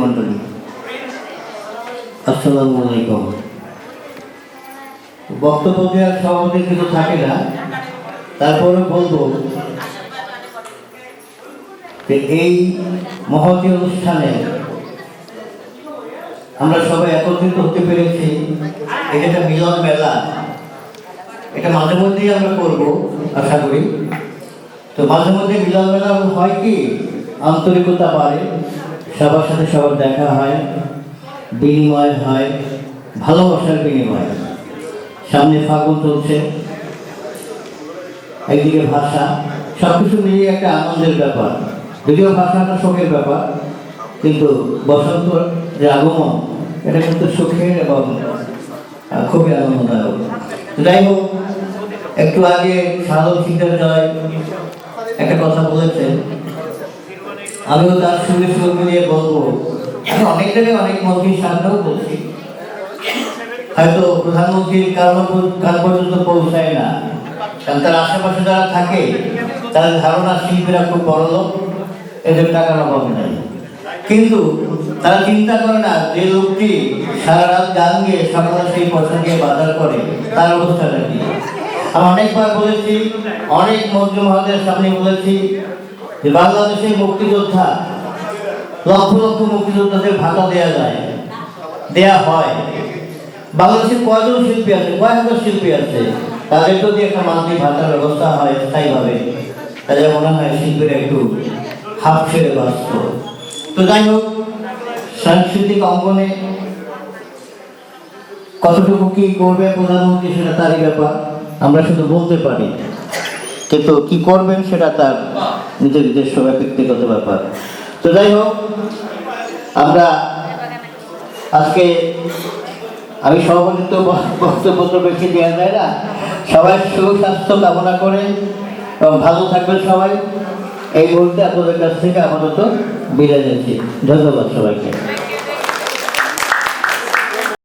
মণ্ডলী আসসালামু আলাইকুম। বক্তব্য দেওয়ার সভাপতি কিছু থাকে না। তারপরে বলব যে এই মহতী অনুষ্ঠানে আমরা সবাই একত্রিত হতে পেরেছি। এটা একটা মিলন মেলা। এটা মাঝে মধ্যেই আমরা করব, আশা করি। তো মাঝে মধ্যে মিলন মেলা হয় কি? আন্তরিকতা বাড়ে, সবার সাথে সবার দেখা হয়, বিনিময় হয়, ভালোবাসার বিনিময়। সামনে ফাগুন চলছে, একদিকে ভাষা সব কিছু মিলিয়ে একটা আনন্দের ব্যাপার। যদিও ভাষাটা শোকের ব্যাপার, কিন্তু বসন্ত যে আগমন, এটা কিন্তু সুখের এবং খুবই আনন্দদায়ক। যাই হোক, একটু আগে সাধক শিকার জয় একটা কথা বলেছেন আমিও তার সঙ্গে সুর মিলিয়ে বলব। অনেক অনেক মন্ত্রীর সামনেও বলছি। হয়তো প্রধানমন্ত্রীর কারণ কাল পর্যন্ত পৌঁছায় না। কারণ তার আশেপাশে যারা থাকে, তাদের ধারণা শিল্পীরা খুব বড় লোক, এদের টাকার অভাব নেই। কিন্তু তারা চিন্তা করে না যে লোকটি সারা রাত গান গিয়ে সকালে সেই পয়সা দিয়ে বাজার করে, তার অবস্থাটা কি? আমি অনেকবার বলেছি, অনেক মন্ত্রী মহাদের সামনে বলেছি যে বাংলাদেশের মুক্তিযোদ্ধা, লক্ষ লক্ষ মুক্তিযোদ্ধাদের ভাতা দেওয়া যায়, দেয়া হয়। বাংলাদেশে কয়জন শিল্পী আছে? কয় হাজার শিল্পী আছে। তাদের যদি একটা মান্থলি ভাতার ব্যবস্থা হয় স্থায়ীভাবে। তাহলে মনে হয় শিল্পীরা একটু হাফ ছেড়ে বাঁচত। তো যাই হোক, সাংস্কৃতিক অঙ্গনে কতটুকু কি করবে প্রধানমন্ত্রী সেটা তারই ব্যাপার। আমরা শুধু বলতে পারি। কিন্তু কি করবেন সেটা তার নিজের নিজস্ব ব্যক্তিগত ব্যাপার। তো যাই হোক, আমরা আজকে আমি সভাপতিত্ব বক্তব্য বেশি দেওয়া যায় না। সবাই সুস্বাস্থ্য কামনা করে এবং ভালো থাকবেন সবাই। এই মুহূর্তে আপনাদের কাছ থেকে আপাতত বিদায় নিচ্ছি। ধন্যবাদ সবাইকে।